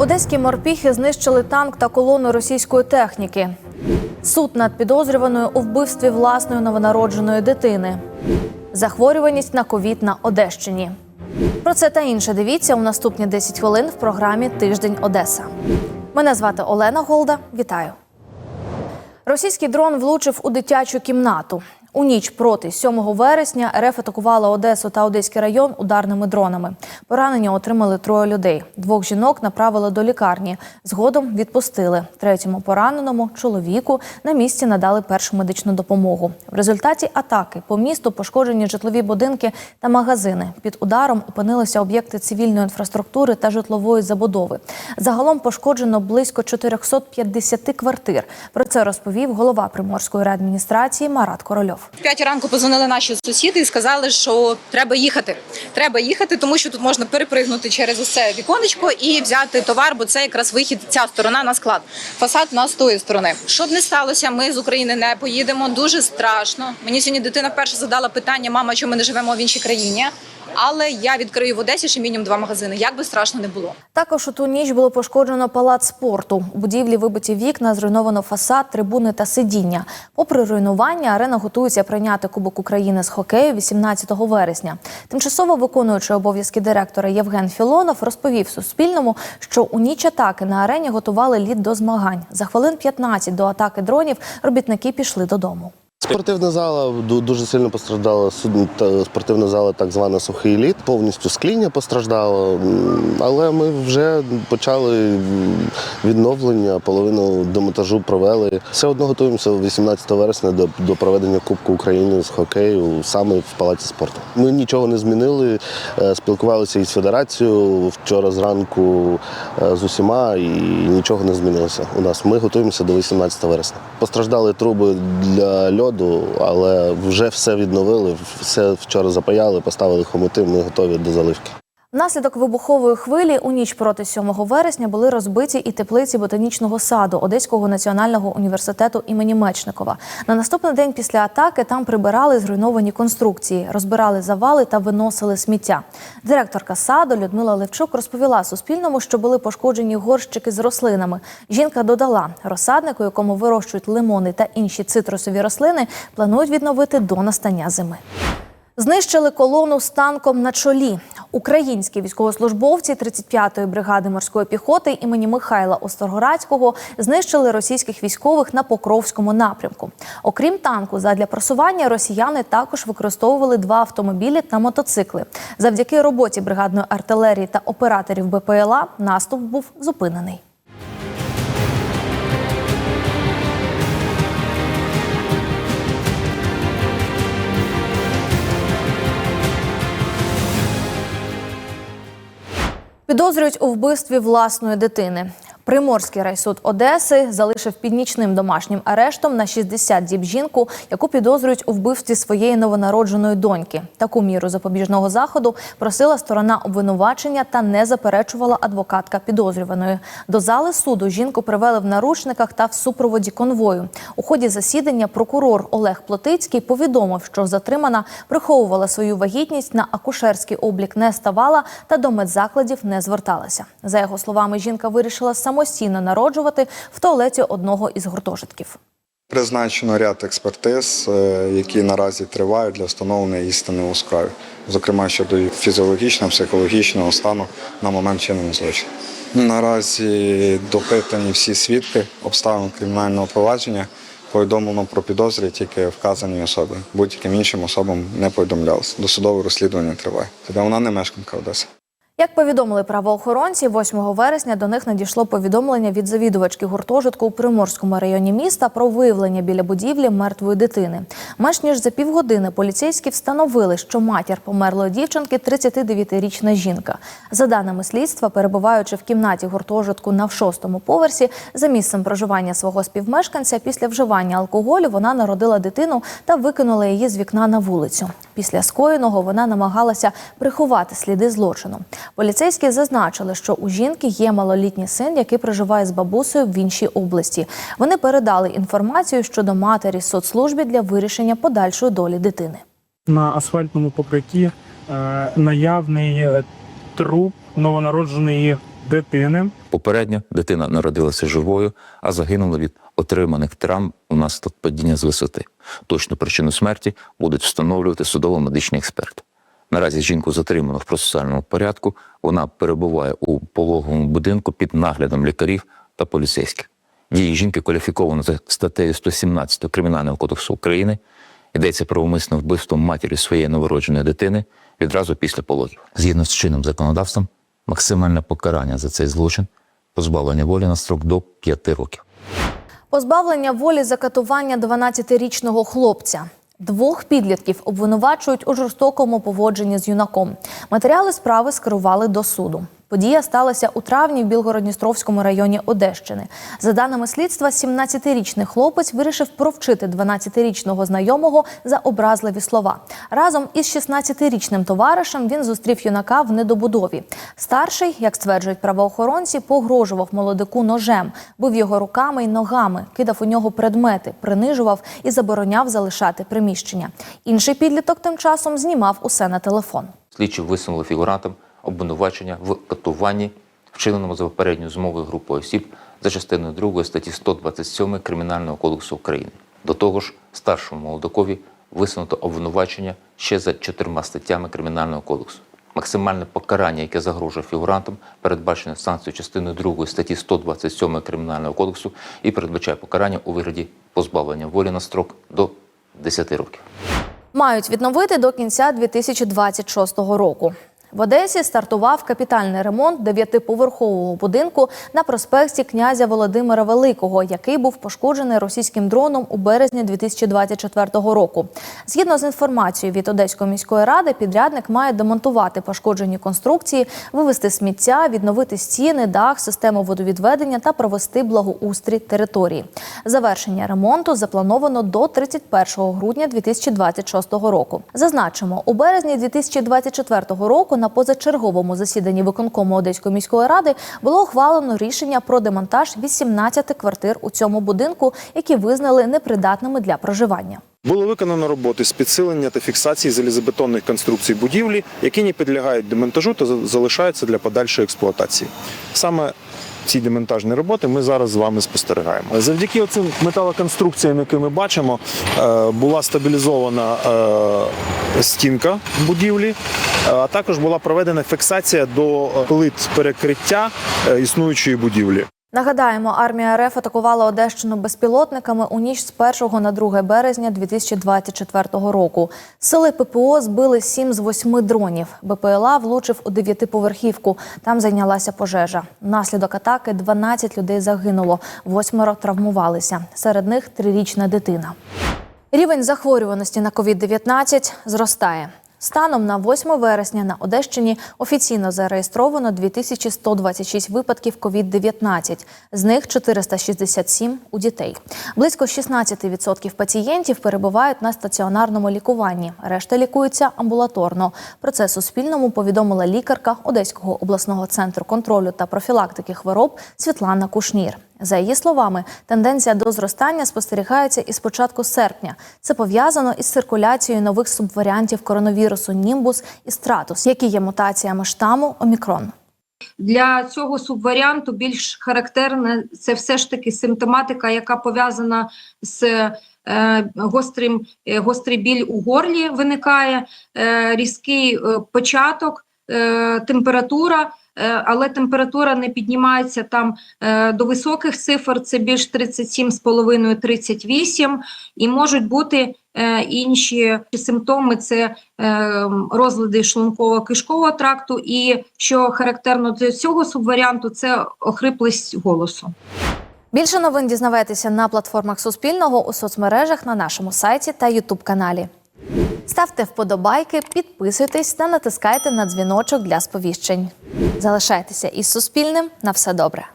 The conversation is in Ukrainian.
Одеські морпіхи знищили танк та колону російської техніки. Суд над підозрюваною у вбивстві власної новонародженої дитини. Захворюваність на ковід на Одещині. Про це та інше дивіться у наступні 10 хвилин в програмі Тиждень Одеса. Мене звати Олена Голда. Вітаю. Російський дрон влучив у дитячу кімнату. У ніч проти 7 вересня РФ атакувала Одесу та Одеський район ударними дронами. Поранення отримали троє людей. Двох жінок направили до лікарні. Згодом відпустили. Третьому пораненому чоловіку на місці надали першу медичну допомогу. В результаті атаки по місту пошкоджені житлові будинки та магазини. Під ударом опинилися об'єкти цивільної інфраструктури та житлової забудови. Загалом пошкоджено близько 450 квартир. Про це розповів голова Приморської райадміністрації Марат Корольов. П'ять ранку позвонили наші сусіди і сказали, що треба їхати. Треба їхати, тому що тут можна перепригнути через усе віконечко і взяти товар, бо це якраз вихід ця сторона на склад. Фасад на з тої сторони. Щоб не сталося, ми з України не поїдемо. Дуже страшно. Мені сьогодні дитина вперше задала питання: мама, чому ми не живемо в іншій країні? Але я відкрию в Одесі ще мінімум два магазини. Як би страшно не було. Також у ту ніч було пошкоджено палац спорту. У будівлі вибиті вікна, зруйновано фасад, трибуни та сидіння. Попри руйнування, арена готується прийняти Кубок України з хокею 18 вересня. Тимчасово виконуючий обов'язки директора Євген Філонов розповів Суспільному, що у ніч атаки на арені готували лід до змагань. За хвилин 15 до атаки дронів робітники пішли додому. Спортивна зала ду- дуже сильно постраждала. Спортивна зала, так звана сухий лід. Повністю скління постраждало. Але ми вже почали відновлення, половину демонтажу провели. Все одно готуємося 18 вересня до, до проведення Кубку України з хокею саме в палаці спорту. Ми нічого не змінили. е, Спілкувалися із федерацією вчора зранку е, з усіма, і нічого не змінилося. У нас ми готуємося до 18 вересня. Постраждали труби для льоду, але вже все відновили. Все вчора запаяли, поставили хомути. Ми готові до заливки. Внаслідок вибухової хвилі у ніч проти 7 вересня були розбиті і теплиці ботанічного саду Одеського національного університету імені Мечникова. На наступний день після атаки там прибирали зруйновані конструкції, розбирали завали та виносили сміття. Директорка саду Людмила Левчук розповіла Суспільному, що були пошкоджені горщики з рослинами. Жінка додала, розсадник, у якому вирощують лимони та інші цитрусові рослини, планують відновити до настання зими. Знищили колону з танком на чолі. Українські військовослужбовці 35-ї бригади морської піхоти імені Михайла Осторгорадського знищили російських військових на Покровському напрямку. Окрім танку, задля просування росіяни також використовували два автомобілі та мотоцикли. Завдяки роботі бригадної артилерії та операторів БПЛА наступ був зупинений. Підозрюють у вбивстві власної дитини. Приморський райсуд Одеси залишив під нічним домашнім арештом на 60 діб жінку, яку підозрюють у вбивстві своєї новонародженої доньки. Таку міру запобіжного заходу просила сторона обвинувачення та не заперечувала адвокатка підозрюваної. До зали суду жінку привели в наручниках та в супроводі конвою. У ході засідання прокурор Олег Плотицький повідомив, що затримана приховувала свою вагітність на акушерський облік не ставала та до медзакладів не зверталася. За його словами, жінка вирішила самостійно народжувати в туалеті одного із гуртожитків. Призначено ряд експертиз, е, які наразі тривають для встановлення істини у справі, зокрема щодо фізіологічного, психологічного стану на момент чинення злочину. Наразі допитані всі свідки обставин кримінального провадження. Повідомлено про підозрі тільки вказані особи. Будь-яким іншим особам не повідомлялося. Досудове розслідування триває. Тобто вона не мешканка Одеси. Як повідомили правоохоронці, 8 вересня до них надійшло повідомлення від завідувачки гуртожитку у Приморському районі міста про виявлення біля будівлі мертвої дитини. Менш ніж за півгодини поліцейські встановили, що матір померлої дівчинки 39-річна жінка. За даними слідства, перебуваючи в кімнаті гуртожитку на шостому поверсі, за місцем проживання свого співмешканця після вживання алкоголю вона народила дитину та викинула її з вікна на вулицю. Після скоєного вона намагалася приховати сліди злочину. Поліцейські зазначили, що у жінки є малолітній син, який проживає з бабусею в іншій області. Вони передали інформацію щодо матері соцслужбі для вирішення подальшої долі дитини. на асфальтному покритті е, наявний е, труп новонародженої дитини. Попередньо дитина народилася живою, а загинула від отриманих травм внаслідок падіння з висоти. Точну причину смерті будуть встановлювати судово-медичні експерти. Наразі жінку затримано в процесуальному порядку. Вона перебуває у пологовому будинку під наглядом лікарів та поліцейських. Дії жінки кваліфіковано за статтею 117 Кримінального кодексу України. Йдеться про умисне вбивство матері своєї новородженої дитини відразу після пологів. Згідно з чинним законодавством, максимальне покарання за цей злочин позбавлення волі на строк до 5 років. Позбавлення волі за катування 12-річного хлопця. Двох підлітків обвинувачують у жорстокому поводженні з юнаком. Матеріали справи скерували до суду. Подія сталася у травні в Білгородністровському районі Одещини. За даними слідства, 17-річний хлопець вирішив провчити 12-річного знайомого за образливі слова. Разом із 16-річним товаришем він зустрів юнака в недобудові. Старший, як стверджують правоохоронці, погрожував молодику ножем, бив його руками й ногами, кидав у нього предмети, принижував і забороняв залишати приміщення. Інший підліток тим часом знімав усе на телефон. Слідчі висунули фігурантам обвинувачення в катуванні, вчиненому за попередньою змовою групою осіб за частиною 2 статті 127 Кримінального кодексу України. До того ж, старшому молодикові висунуто обвинувачення ще за чотирма статтями Кримінального кодексу. Максимальне покарання, яке загрожує фігурантам, передбачене санкцією частиною 2 статті 127 Кримінального кодексу і передбачає покарання у вигляді позбавлення волі на строк до 10 років. Мають відновити до кінця 2026 року. В Одесі стартував капітальний ремонт дев'ятиповерхового будинку на проспекті князя Володимира Великого, який був пошкоджений російським дроном у березні 2024 року. Згідно з інформацією від Одеської міської ради, підрядник має демонтувати пошкоджені конструкції, вивести сміття, відновити стіни, дах, систему водовідведення та провести благоустрій території. Завершення ремонту заплановано до 31 грудня 2026 року. Зазначимо, у березні 2024 року на позачерговому засіданні виконкому Одеської міської ради було ухвалено рішення про демонтаж 18 квартир у цьому будинку, які визнали непридатними для проживання. Було виконано роботи з підсилення та фіксації залізобетонних конструкцій будівлі, які не підлягають демонтажу та за- залишаються для подальшої експлуатації. Саме ці демонтажні роботи ми зараз з вами спостерігаємо. Завдяки цим металоконструкціям, які ми бачимо, е, була стабілізована е, стінка будівлі, е, а також була проведена фіксація до плит перекриття існуючої будівлі. Нагадаємо, армія РФ атакувала Одещину безпілотниками у ніч з 1 на 2 березня 2024 року. Сили ППО збили 7 з 8 дронів. БПЛА влучив у дев'ятиповерхівку. Там зайнялася пожежа. Внаслідок атаки 12 людей загинуло, восьмеро травмувалися. Серед них трирічна дитина. Рівень захворюваності на COVID-19 зростає. Станом на 8 вересня на Одещині офіційно зареєстровано 2126 випадків COVID-19, з них 467 у дітей. Близько 16% пацієнтів перебувають на стаціонарному лікуванні. Решта лікуються амбулаторно. Про це Суспільному повідомила лікарка Одеського обласного центру контролю та профілактики хвороб Світлана Кушнір. За її словами, тенденція до зростання спостерігається із початку серпня. Це пов'язано із циркуляцією нових субваріантів коронавірусу Німбус і Стратус, які є мутаціями штаму Омікрон. Для цього субваріанту більш характерна це все ж таки симптоматика, яка пов'язана з е, гострим, е, гострий біль у горлі виникає, е, різкий е, початок, е, температура. Е, Але температура не піднімається там е, до високих цифр, це більш 37,5-38, і можуть бути е, інші симптоми: це розлади шлунково-кишкового тракту, і що характерно для цього субваріанту, це охриплість голосу. Більше новин дізнавайтеся на платформах Суспільного у соцмережах на нашому сайті та Ютуб каналі. Ставте вподобайки, підписуйтесь та натискайте на дзвіночок для сповіщень. Залишайтеся із Суспільним. На все добре.